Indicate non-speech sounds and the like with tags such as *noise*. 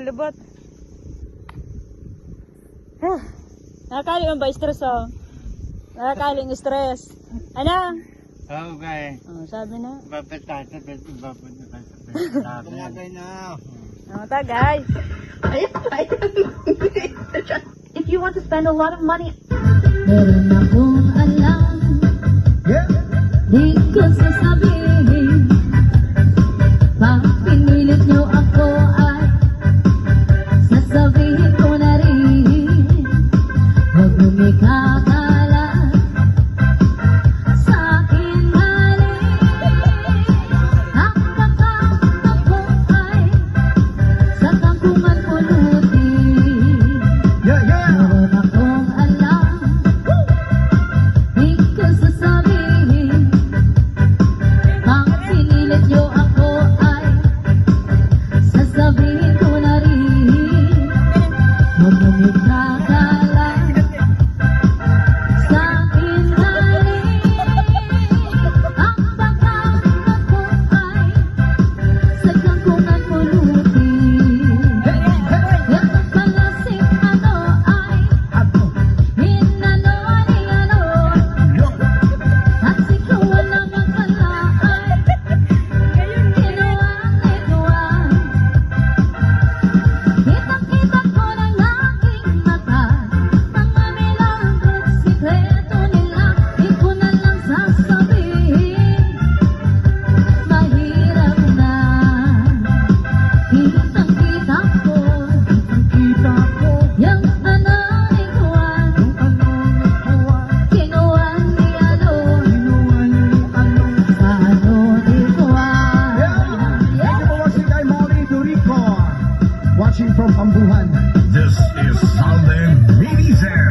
kalubot. Huh. Nakakali man ba stress oh? Nakakali ng stress. Ano? Oo, okay. Oh, sabi na. Babatata, babatata, *laughs* babatata. Tagay na. Oh, tagay. If you want to spend a lot of money. Meron akong Yeah. from This is Salve Mini Jam.